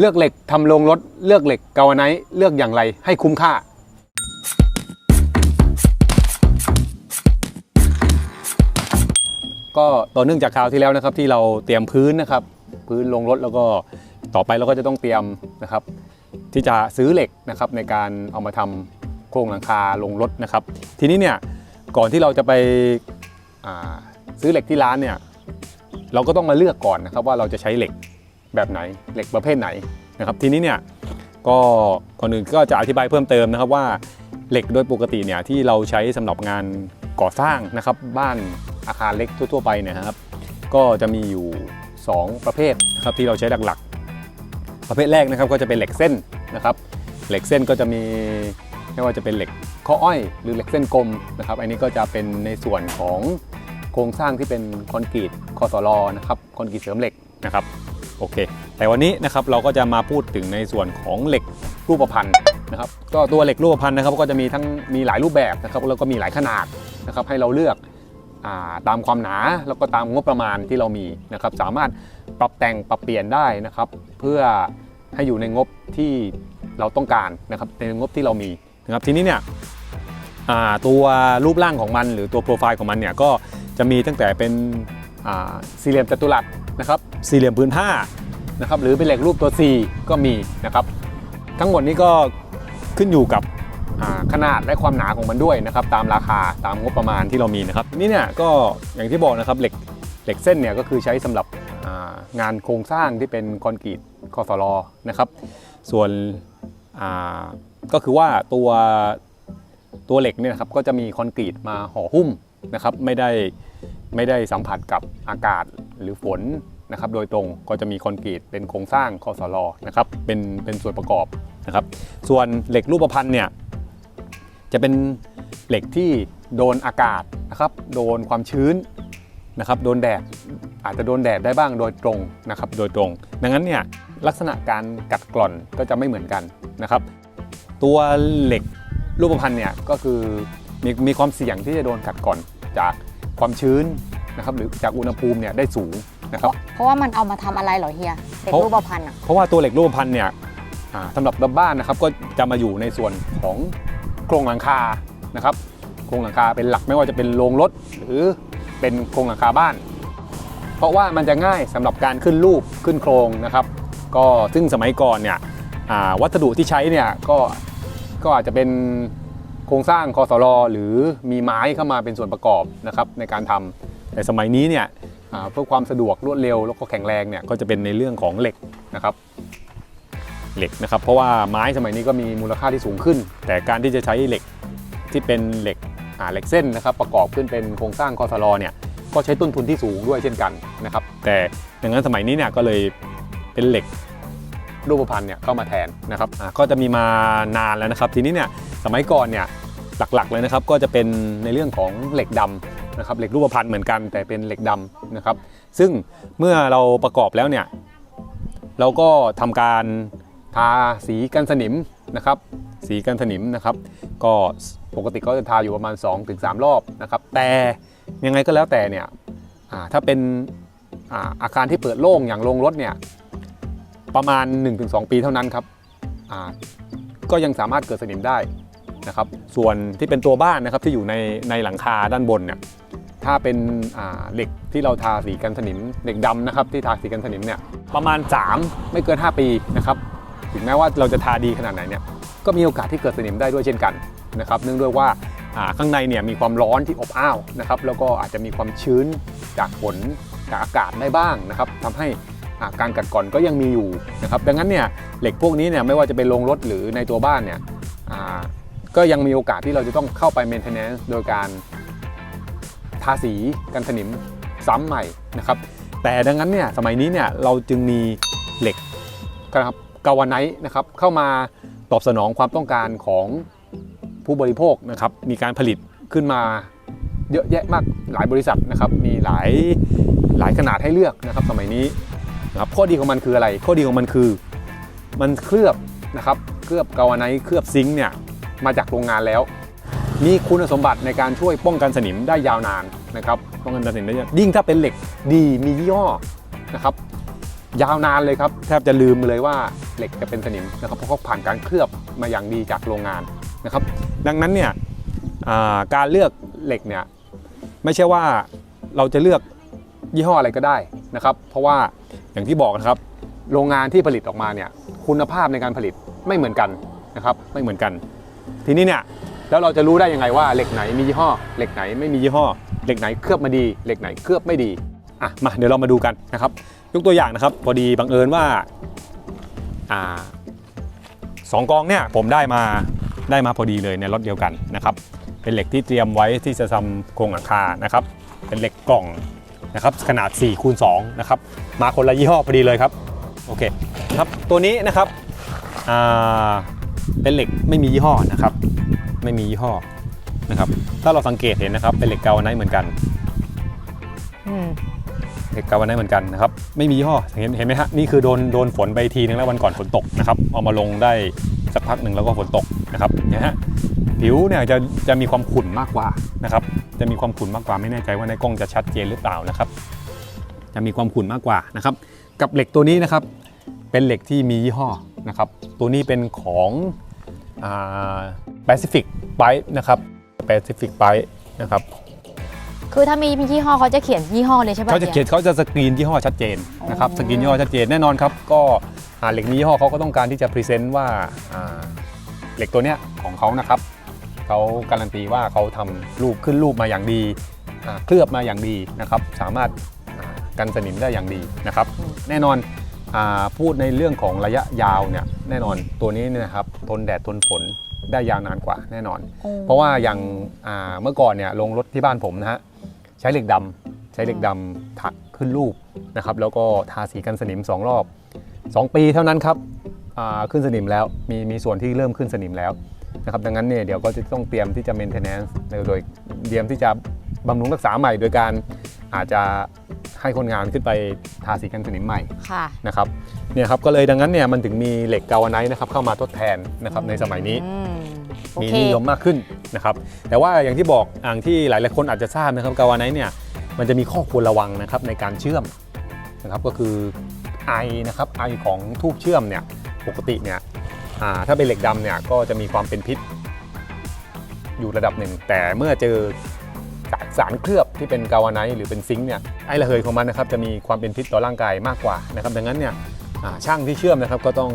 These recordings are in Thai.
เลือกเหล็กทำโรงรถ เลือกเหล็กกาวไนท์เลือกอย่างไรให้คุ้มค่า ก็ต่อเนื่องจากคราวที่แล้วนะครับที่เราเตรียมพื้นนะครับ พื้นลงรถแล้วก็ต่อไปเราก็จะต้องเตรียมนะครับ ที่จะซื้อเหล็กนะครับในการเอามาทำโครงหลังคาลงรถนะครับ ทีนี้เนี่ยก่อนที่เราจะไปซื้อเหล็กที่ร้านเนี่ยเราก็ต้องมาเลือกก่อนนะครับว่าเราจะใช้เหล็ก แบบไหนเหล็กประเภทไหนนะครับทีนี้เนี่ยก็ก่อนอื่นก็จะอธิบายเพิ่มเติมนะครับว่าเหล็กโดยปกติเนี่ยที่เราใช้สำหรับงานก่อสร้างนะครับบ้านอาคารเล็กทั่ว ๆ ไปเนี่ยนะครับก็จะมีอยู่ 2 ประเภทนะครับที่เราใช้หลักๆ ประเภทแรกนะครับก็จะเป็นเหล็กเส้นนะครับเหล็กเส้นก็จะมีไม่ว่าจะเป็นเหล็กข้ออ้อย หรือเหล็กเส้นกลมนะครับอันนี้ก็จะเป็นในส่วนของโครงสร้างที่เป็นคอนกรีตคอสลอนะครับคอนกรีตเสริมเหล็กนะครับ โอเค แต่วันนี้นะครับเราก็จะมาพูดถึงในส่วนของเหล็กรูปพรรณนะครับก็ตัวเหล็กรูปพรรณนะครับก็จะมีทั้งมีหลายรูปแบบนะครับแล้วก็มีหลายขนาดนะครับให้เราเลือกอตามความหนาแล้วก็ตามงบประมาณที่เรามีนะครับสามารถปรับแต่งปรับเปลี่ยนได้นะครับเพื่อให้อยู่ในงบที่เราต้องการนะครับในงบที่เรามีนะครับทีนี้เนี่ยตัวรูปร่างของมันหรือตัวโปรไฟล์ของมันเนี่ยก็จะมีตั้งแต่เป็นสี่เหลี่ยมจัตุรัส นะครับสี่เหลี่ยมพื้นผ้านะครับหรือเป็นเหล็กรูปตัว C ก็มีนะครับ ทั้งหมดนี้ก็ขึ้นอยู่กับขนาดและความหนาของมันด้วยนะครับ ตามราคาตามงบประมาณที่เรามีนะครับนี่เนี่ยก็อย่างที่บอกนะครับเหล็กเหล็กเส้นเนี่ยก็คือใช้สำหรับงานโครงสร้างที่เป็นคอนกรีตคอสลอนะครับส่วนก็คือว่าตัวตัวเหล็กเนี่ยนะครับก็จะมีคอนกรีตมาห่อหุ้มนะครับไม่ได้ ไม่ได้สัมผัสกับอากาศหรือฝนนะครับ โดยตรงก็จะมีคอนกรีตเป็นโครงสร้างคอสลอนะครับเป็นเป็นส่วนประกอบนะครับ ส่วนเหล็กรูปพรรณเนี่ยจะเป็นเหล็กที่โดนอากาศนะครับ โดนความชื้นนะครับโดนแดดอาจจะโดนแดดได้บ้างโดยตรงนะครับ โดยตรง ดังนั้นเนี่ยลักษณะการกัดกร่อนก็จะไม่เหมือนกันนะครับ ตัวเหล็กรูปพรรณเนี่ยก็คือมีมีความเสี่ยงที่จะโดนกัดกร่อนจาก ความชื้นนะครับหรือจากอุณหภูมิเนี่ยได้สูงนะครับ เพราะว่ามันเอามาทำอะไรเหรอเฮียเป็นเพราะรูปพรรณอะ เพราะว่าตัวเหล็กรูปพรรณเนี่ยอ่าสำหรับบ้านนะครับก็จะมาอยู่ในส่วนของโครงหลังคานะครับ โครงหลังคาเป็นหลักไม่ว่าจะเป็นโรงรถหรือเป็นโครงหลังคาบ้าน เพราะว่ามันจะง่ายสำหรับการขึ้นรูปขึ้นโครงนะครับ ก็ซึ่งสมัยก่อนเนี่ยอ่าวัสดุที่ใช้เนี่ยก็ก็อาจจะเป็น โครงสร้างคอสลอหรือมีไม้เข้ามาเป็นส่วนประกอบนะครับในการทำแต่สมัยนี้เนี่ยเพื่อความสะดวกรวดเร็วแล้วก็แข็งแรงเนี่ยก็จะเป็นในเรื่องของเหล็กนะครับเหล็กนะครับเพราะว่าไม้สมัยนี้ก็มีมูลค่าที่สูงขึ้น แต่การที่จะใช้เหล็กที่เป็นเหล็กเหล็กเส้นนะครับประกอบขึ้นเป็นโครงสร้างคอสลอเนี่ยก็ใช้ต้นทุนที่สูงด้วยเช่นกันนะครับแต่ดังนั้นสมัยนี้เนี่ยก็เลยเป็นเหล็กรูปพรรณเนี่ยเข้ามาแทนนะครับก็จะมีมานานแล้วนะครับทีนี้เนี่ย สมัยก่อนเนี่ยหลักๆเลยนะครับก็จะเป็นในเรื่องของเหล็กดำนะครับเหล็กรูปพรรณเหมือนกันแต่เป็นเหล็กดำนะครับ ซึ่งเมื่อเราประกอบแล้วเนี่ยเราก็ทำการทาสีกันสนิมนะครับสีกันสนิมนะครับ ก็ปกติก็จะทาอยู่ประมาณ 2-3 รอบนะครับ แต่ยังไงก็แล้วแต่เนี่ยถ้าเป็นอาอาคารที่เปิดโล่งอย่างโรงรถเนี่ยประมาณ 1-2 ปีเท่านั้นครับก็ยังสามารถเกิดสนิมได้ นะครับส่วนที่เป็นตัวบ้านนะครับที่อยู่ในในหลังคาด้านบนเนี่ยถ้าเป็นเหล็กที่เราทาสีกันสนิมเหล็กดำนะครับที่ทาสีกันสนิมเนี่ยประมาณ 3 ไม่เกิน 5 ปีนะครับถึงแม้ว่าเราจะทาดีขนาดไหนเนี่ยก็มีโอกาสที่เกิดสนิมได้ด้วยเช่นกันนะครับเนื่องด้วยว่าข้างในเนี่ยมีความร้อนที่อบอ้าวนะครับแล้วก็อาจจะมีความชื้นจากฝนจากอากาศได้บ้างนะครับทำให้การกัดกร่อนก็ยังมีอยู่นะครับดังนั้นเนี่ยเหล็กพวกนี้เนี่ยไม่ว่าจะเป็นโรงรถหรือในตัวบ้านเนี่ย ก็ยังมีโอกาสที่เราจะต้องเข้าไป maintenance โดยการทาสีกันสนิมซ้ำใหม่นะครับแต่ดังนั้นเนี่ยสมัยนี้เนี่ยเราจึงมีเหล็กนะครับกาวไนท์นะครับเข้ามาตอบสนองความต้องการของผู้บริโภคนะครับมีการผลิตขึ้นมาเยอะแยะมากหลายบริษัทนะครับมีหลายหลายขนาดให้เลือกนะครับสมัยนี้นะครับข้อดีของมันคืออะไร ข้อดีของมันคือ มันเคลือบนะครับเคลือบกาวไนท์เคลือบซิงค์เนี่ย มาจากโรงงานแล้ว มีคุณสมบัติในการช่วยป้องกันสนิมได้ยาวนานนะครับป้องกันสนิมได้ยิ่งถ้าเป็นเหล็กดีมียี่ห้อนะครับยาวนานเลยครับแทบจะลืมเลยว่าเหล็กจะเป็นสนิมนะครับเพราะเขาผ่านการเคลือบมาอย่างดีจากโรงงานนะครับ ดังนั้นเนี่ยการเลือกเหล็กเนี่ยไม่ใช่ว่าเราจะเลือกยี่ห้ออะไรก็ได้นะครับ เพราะว่าอย่างที่บอกนะครับ โรงงานที่ผลิตออกมาเนี่ยคุณภาพในการผลิตไม่เหมือนกันนะครับ ไม่เหมือนกัน ทีนี้เนี่ยแล้วเราจะรู้ได้ยังไงว่าเหล็กไหนมียี่ห้อ เหล็กไหนไม่มียี่ห้อ เหล็กไหนเคลือบมาดี เหล็กไหนเคลือบไม่ดีอะมาเดี๋ยวเรามาดูกันนะครับ ยกตัวอย่างนะครับพอดีบังเอิญว่าอ่าสองกองเนี่ยผมได้มาได้มาพอดีเลยในรถเดียวกันนะครับ เป็นเหล็กที่เตรียมไว้ที่จะทำโครงหลังคานะครับ เป็นเหล็กกล่องนะครับขนาด4คูณ2นะครับมาคนละยี่ห้อพอดีเลยครับโอเคครับตัวนี้นะครับอ่า เป็นเหล็กไม่มียี่ห้อนะครับ ไม่มียี่ห้อนะครับ ถ้าเราสังเกตเห็นนะครับ เป็นเหล็กกาวไนท์เหมือนกันอืมเหล็กกาวไนท์เหมือนกันนะครับ ไม่มียี่ห้อเห็นเห็นไหมฮะนี่คือโดนโดนฝนไปทีนึงแล้ววันก่อนฝนตกนะครับเอามาลงได้สักพักหนึ่งแล้วก็ฝนตกนะครับเนี่ยฮะผิวเนี่ยจะจะมีความขุ่นมากกว่านะครับ จะมีความขุ่นมากกว่าไม่แน่ใจว่าในกล้องจะชัดเจนหรือเปล่านะครับ จะมีความขุ่นมากกว่านะครับ กับเหล็กตัวนี้นะครับ เป็นเหล็กที่มียี่ห้อ นะครับตัวนี้เป็นของอ่า Pacific Pipe นะครับ Pacific Pipe นะครับคือถ้ามียี่ห้อเขาจะเขียนยี่ห้อเลยใช่ป่ะเขาจะเขียนเขาจะสกรีนยี่ห้อชัดเจนนะครับอ๋อสกรีนยี่ห้อชัดเจนแน่นอนครับก็อ่าเหล็กนี้ยี่ห้อเขาก็ต้องการที่จะพรีเซนต์ว่าอ่าเหล็กตัวเนี้ยของเขานะครับเขาการันตีว่าเขาทำรูปขึ้นรูปมาอย่างดีอ่าเคลือบมาอย่างดีนะครับ สามารถอ่ากันสนิมได้อย่างดีนะครับ แน่นอนอา พูดในเรื่องของระยะยาวเนี่ยแน่นอนตัวนี้เนี่ยนะครับทนแดดทนฝนได้ยาวนานกว่าแน่นอนโอ้เพราะว่าอย่างอ่าเมื่อก่อนเนี่ยลงรถที่บ้านผมนะฮะใช้เหล็กดำใช้เหล็กดำถักขึ้นรูปนะครับแล้วก็ทาสีกันสนิม 2 รอบ 2 ปีเท่านั้นครับอ่าขึ้นสนิมแล้วมีมีส่วนที่เริ่มขึ้นสนิมแล้วนะครับดังนั้นเนี่ยเดี๋ยวก็จะต้องเตรียมที่จะ maintenance โดยเตรียมที่จะ บำรุงรักษาใหม่ โดยการอาจจะให้คนงานขึ้นไปทาสีกันสนิมใหม่ค่ะ นะครับเนี่ยครับก็เลยดังนั้นเนี่ยมันถึงมีเหล็กกาวาไนท์นะครับเข้ามาทดแทนนะครับในสมัยนี้ อืมโอมีเคนิยมมากขึ้นนะครับ แต่ว่าอย่างที่บอกอย่างที่หลายๆคนอาจจะทราบนะครับกาวาไนท์เนี่ยมันจะมีข้อควรระวังนะครับในการเชื่อมนะครับก็คือไอนะครับไอของทูบเชื่อมเนี่ยปกติเนี่ยอ่าถ้าเป็นเหล็กดำเนี่ยก็จะมีความเป็นพิษอยู่ระดับหนึ่ง แต่เมื่อเจอ สารเคลือบที่เป็นกาวาไนท์หรือเป็นซิงค์เนี่ยไอระเหยของมันนะครับจะมีความเป็นพิษต่อร่างกายมากกว่านะครับดังนั้นเนี่ยช่างที่เชื่อมนะครับก็ต้อง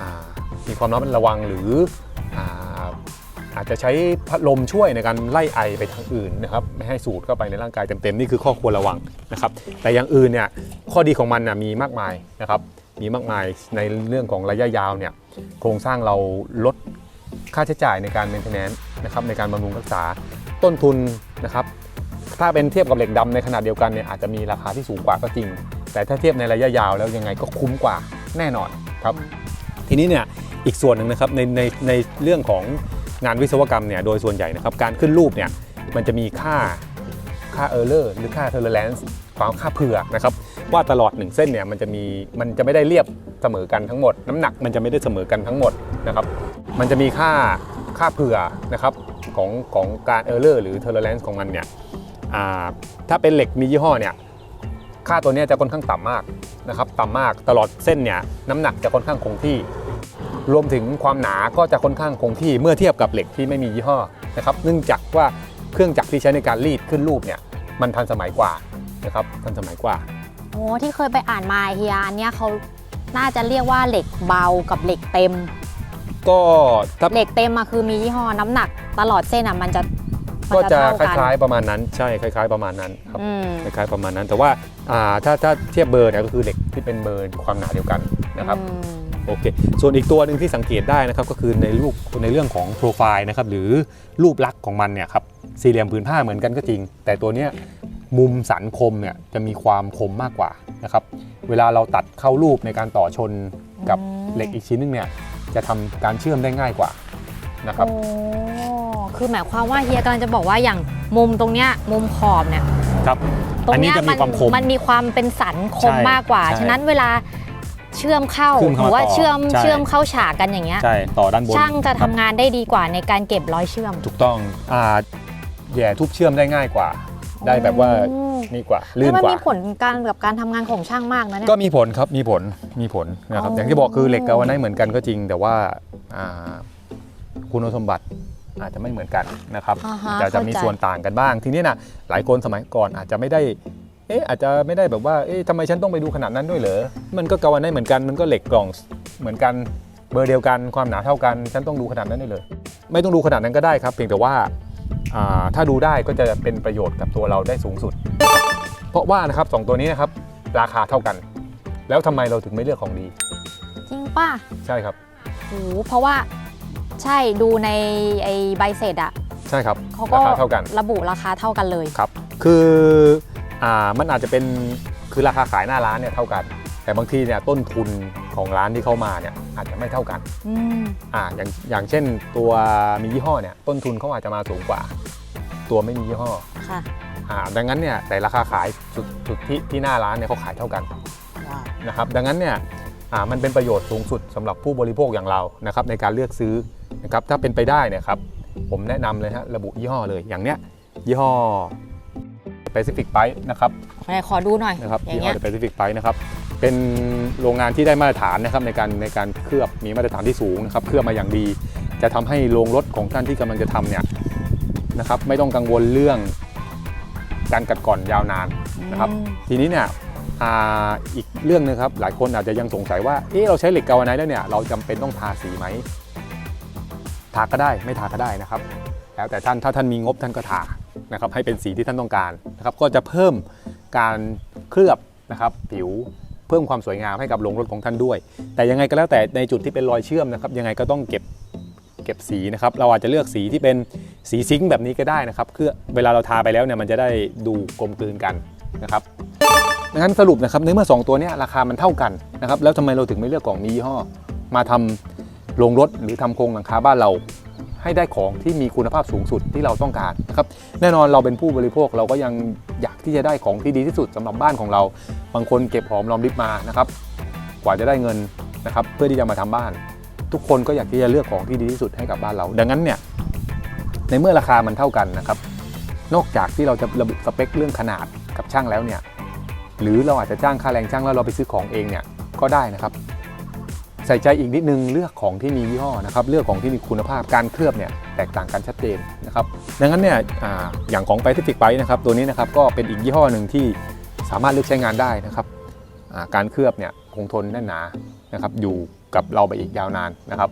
อมีความระมัดระวังหรืออาอาจจะใช้พัดลมช่วยในการไล่ไอไปทางอื่นนะครับไม่ให้สูดเข้าไปในร่างกายเต็มๆนี่คือข้อควรระวังนะครับ แต่อย่างอื่นเนี่ยข้อดีของมันนะมีมากมายนะครับมีมากมายในเรื่องของระยะยาวเนี่ยโครงสร้างเราลดค่าใช้จ่ายในการ maintenance นะครับในการบำรุงรักษาต้นทุนนะครับ ถ้าเป็นเทียบกับเหล็กดำในขนาดเดียวกันเนี่ยอาจจะมีราคาที่สูงกว่าก็จริง แต่ถ้าเทียบในระยะยาวแล้วยังไงก็คุ้มกว่าแน่นอนครับ ทีนี้เนี่ยอีกส่วนหนึ่งนะครับในในในเรื่องของงานวิศวกรรมเนี่ยโดยส่วนใหญ่นะครับการขึ้นรูปเนี่ยมันจะมีค่าค่าเออร์เลอร์หรือค่าเทอร์เลนซ์ความค่าเผื่อนะครับว่าตลอด 1 เส้นเนี่ยมันจะมีมันจะไม่ได้เรียบเสมอกันทั้งหมด น้ำหนักมันจะไม่ได้เสมอกันทั้งหมดนะครับมันจะมีค่าค่าเผื่อนะครับของของการเออร์เลอร์หรือเทอร์เลนซ์ของมันเนี่ยอ่า ถ้าเป็นเหล็กมียี่ห้อเนี่ยค่าตัวเนี้ยจะค่อนข้างต่ำมากนะครับต่ำมากตลอดเส้นเนี่ยน้ำหนักจะค่อนข้างคงที่ รวมถึงความหนาก็จะค่อนข้างคงที่เมื่อเทียบกับเหล็กที่ไม่มียี่ห้อนะครับเนื่องจากว่าเครื่องจักรที่ใช้ในการรีดขึ้นรูปเนี่ยมันทันสมัยกว่านะครับทันสมัยกว่าโอ้ที่เคยไปอ่านมาเฮียอันเนี้ยเขาน่าจะเรียกว่าเหล็กเบากับเหล็กเต็ม ก็ถ้าเหล็กเต็มอะคือมียี่ห้อน้ำหนัก ตลอดเส้นอะมันจะมัน ก็จะเท่าคกันล้ายๆประมาณนั้น ใช่คล้าย ๆ ประมาณนั้นครับอืมคล้ายๆประมาณนั้น แต่ว่าอ่าถ้าถ้าเทียบเบอร์เนี่ยก็คือเหล็กที่เป็นเบอร์ความหนาเดียวกันนะครับอืมโอเค ส่วนอีกตัวหนึ่งที่สังเกตได้นะครับก็คือในรูปในเรื่องของโปรไฟล์นะครับหรือรูปลักษณ์ของมันเนี่ยครับสี่เหลี่ยมผืนผ้าเหมือนกันก็จริง แต่ตัวเนี้ยมุมสันคมเนี่ยจะมีความคมมากกว่านะครับเวลาเราตัดเข้ารูปในการต่อชนกับอืมเหล็กอีกชิ้นหนึงเนี่ยจะทำการเชื่อมได้ง่ายกว่านะครับโอ้ คือหมายความว่าเฮียกำลังจะบอกว่าอย่างมุมตรงเนี้ยมุมขอบเนี่ยครับตรงอันนี้เนี้ยจะมีความคม มันมีความเป็นสันคมใช่มากกว่า ใช่ฉะนั้นเวลาเชื่อมเข้าเชื่อมหเข้ารือว่าต่อเชื่อมใช่ เชื่อมเข้าฉากกันอย่างเงี้ย ใช่ต่อด้านบนช่างจะคทำรับงานได้ดีกว่าในการเก็บรอยเชื่อมถูกต้องอ่าแย่ทุบเชื่อมได้ง่ายกว่า ได้แบบว่าโอ้นี่กว่าลื่นมันกว่า มีผลการกับการทำงานของช่างมากนะเนี่ย ก็มีผลครับมีผลมีผลนะครับ อ๋อออ ย่างที่บอกคือเหล็กกาวาไนท์เหมือนกันก็จริง แต่ว่าอ่าคุณสมบัติ อาจจะไม่เหมือนกันนะครับอ่าฮะจะจะมีเข้าใจ ส่วนต่างกันบ้าง ทีนี้นะหลายคนสมัยก่อนอาจจะไม่ได้เอ๊ะอาจจะไม่ได้แบบว่าเอ๊ะทำไมฉันต้องไปดูขนาดนั้นด้วยเหรอมันก็กาวาไนท์เหมือนกันมันก็เหล็กกล่องเหมือนกันเบอร์เดียวกันความหนาเท่ากันฉันต้องดูขนาดนั้นด้วยเลยไม่ต้องดูขนาดนั้นก็ได้ครับ เพียงแต่ว่าอ่าถ้าดูได้ก็จะเป็นประโยชน์กับตัวเราได้สูงสุด เพราะว่านะครับสองตัวนี้นะครับราคาเท่ากัน แล้วทำไมเราถึงไม่เลือกของดี จริงป่ะใช่ใช่ครับโอ้โหเพราะว่า ใช่ดูในไอ้ใบเสร็จอะใช่ครับเขาก็ราคาเท่ากันระบุราคาเท่ากันเลย ครับ คืออ่ามันอาจจะเป็นคือราคาขายหน้าร้านเนี่ยเท่ากัน แต่บางทีเนี่ยต้นทุนของร้านที่เข้ามาเนี่ยอาจจะไม่เท่ากันอืมอ่าอย่างอย่างเช่นตัวมียี่ห้อเนี่ยต้นทุนเขาอาจจะมาสูงกว่า ตัวไม่มียี่ห้อค่ะอ่าดังนั้นเนี่ยแต่ราคาขายสุดสุดที่ที่หน้าร้านเนี่ยเขาขายเท่ากัน ว้าว นะครับดังนั้นเนี่ยอ่ามันเป็นประโยชน์สูงสุดสำหรับผู้บริโภคอย่างเรานะครับในการเลือกซื้อ นะครับถ้าเป็นไปได้เนี่ยครับผมแนะนำเลยฮะระบุยี่ห้อเลยอย่างเนี้ยยี่ห้อ Pacific Pipe นะครับไหนขอดูหน่อยนะครับอย่ายี่งห้อ เงี้ย Pacific Pipe นะครับเป็นโรงงานที่ได้มาตรฐานนะครับในการในการเคลือบมีมาตรฐานที่สูงนะครับเคลือบมาอย่างดี จะทำให้โรงรถของท่านที่กำลังจะทำเนี่ยนะครับไม่ต้องกังวลเรื่องการกัดก่อนยาวนาน นะครับ อืมทีนี้เนี่ยอ่าอีกเรื่องหนึงครับหลายคนอาจจะยังสงสัยว่าเอ๊ะเราใช้เหล็กกาวาไนท์แล้วเนี่ยเราจำเป็นต้องทาสีไหม ทาก็ได้ไม่ทาก็ได้นะครับ แล้วแต่ท่านถ้าท่านมีงบท่านก็ทานะครับให้เป็นสีที่ท่านต้องการนะครับก็จะเพิ่มการเคลือบนะครับผิวเพิ่มความสวยงามให้กับโรงรถของท่านด้วย แต่ยังไงก็แล้วแต่ในจุดที่เป็นรอยเชื่อมนะครับยังไงก็ต้องเก็บเก็บสีนะครับเราอาจจะเลือกสีที่เป็นสีซิงค์แบบนี้ก็ได้นะครับเพื่อเวลาเราทาไปแล้วเนี่ยมันจะได้ดูกลมกลืนกันนะครับดังนั้นสรุปนะครับในเมื่อ 2 ตัวนี้ราคามันเท่ากันนะครับแล้วทำไมเราถึงไม่เลือกกล่องนี้ยี่ห้อมาทำ โรงรถหรือทำโครงหลังคาบ้านเราให้ได้ของที่มีคุณภาพสูงสุดที่เราต้องการนะครับแน่นอนเราเป็นผู้บริโภคเราก็ยังอยากที่จะได้ของที่ดีที่สุดสำหรับบ้านของเรา บางคนเก็บหอมรอมริบมานะครับ กว่าจะได้เงินนะครับเพื่อที่จะมาทำบ้าน ทุกคนก็อยากที่จะเลือกของที่ดีที่สุดให้กับบ้านเรา ดังนั้นเนี่ยในเมื่อราคามันเท่ากันนะครับนอกจากที่เราจะระบุสเปคเรื่องขนาดกับช่างแล้วเนี่ยหรือเราอาจจะจ้างค่าแรงช่างแล้วเราไปซื้อของเองเนี่ยก็ได้นะครับ ใส่ใจอีกนิดนึงเลือกของที่มียี่ห้อนะครับเลือกของที่มีคุณภาพการเคลือบเนี่ยแตกต่างกันชัดเจนนะครับดังนั้นเนี่ยออย่างของ Pacific b i นะครับตัวนี้นะครับก็เป็นอีกยี่ห้อหนึ่งที่สามารถเลือกใช้งานได้นะครับการเคลือบเนี่ยคงทนแน่นหนานะครับอยู่กับเราไปอีกยาวนานนะครับ